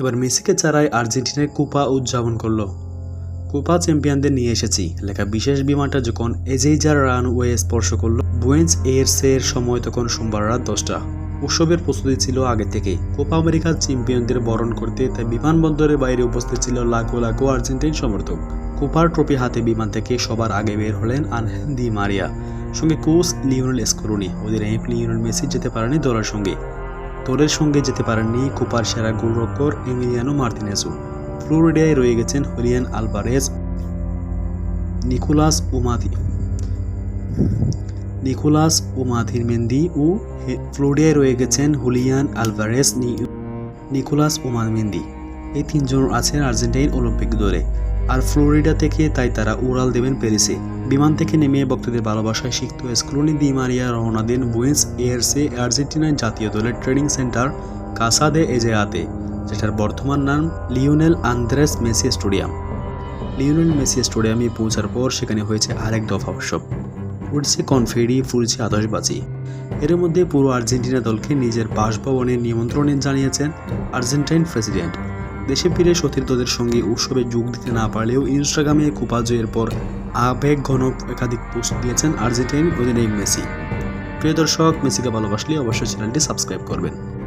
এবার মেসিকে ছাড়াই আর্জেন্টিনায় কোপা উদযাপন করল। কোপা চ্যাম্পিয়নদের নিয়ে এসেছি। লেখা বিশেষ বিমানটা যখন এজেইজার রানওয়ে স্পর্শ করল, বুয়েন্স এয়ারসের সময় তখন সোমবার রাত দশটা। উৎসবের প্রস্তুতি ছিল আগে থেকে কোপা আমেরিকার চ্যাম্পিয়নদের বরণ করতে তাই বিমানবন্দরের বাইরে উপস্থিত ছিল লাখো লাখো আর্জেন্টিন সমর্থক। কোপার ট্রফি হাতে বিমান থেকে সবার আগে বের হলেন আনহেল দি মারিয়া। সঙ্গে কোচ লিওনেল স্কোরুনি। অধিনায়ক লিওনেল মেসি যেতে পারেনি দলের সঙ্গে। দলের সঙ্গে যেতে পারেননি কোপার সেরা গোলরক্ষক এমিলিয়ানো মার্তিনেসও ফ্লোরিডায় রয়ে গেছেন হুলিয়ান আলভারেজ নিকোলাস ওমাতি নিকোলাস ওমাথির মেন্দি ও ফ্লোরিডায় রয়ে গেছেন হুলিয়ান আলভারেজ নি- নিকোলাস ওমান মেন্দি এই তিনজন আছেন আর্জেন্টাইন অলিম্পিক দলে। আর ফ্লোরিডা থেকে তাই তারা উড়াল দেবেন প্যারিসে। বিমান থেকে নেমে ভক্তদের ভালোবাসায় সিক্ত স্ক্লোনি দি মারিয়া রওনা দেন বুয়েন্স এয়ারসে আর্জেন্টিনার জাতীয় দলের ট্রেনিং সেন্টার কাসাদে এজেয়াতে, যেটার বর্তমান নাম Lionel Andres Messi stadium. Lionel Messi স্টেডিয়ামে পৌঁছার পর সেখানে হয়েছে আরেক দফা উৎসব। উঠছে কনফেরি ফুলছে আতশবাজি। এর মধ্যে পুরো আর্জেন্টিনা দলকে নিজের বাসভবনে নিমন্ত্রণে জানিয়েছেন আর্জেন্টাইন প্রেসিডেন্ট। দেশে ফিরে সতীর্থদের সঙ্গে উৎসবে যোগ দিতে না পারলেও ইনস্টাগ্রামে কোপা জয়ের পর আবেগ ঘন একাধিক পোস্ট দিয়েছেন আর্জেন্টাইন অধিনায়ক মেসি। প্রিয় দর্শক, মেসিকে ভালোবাসলে অবশ্যই চ্যানেলটি সাবস্ক্রাইব করবেন।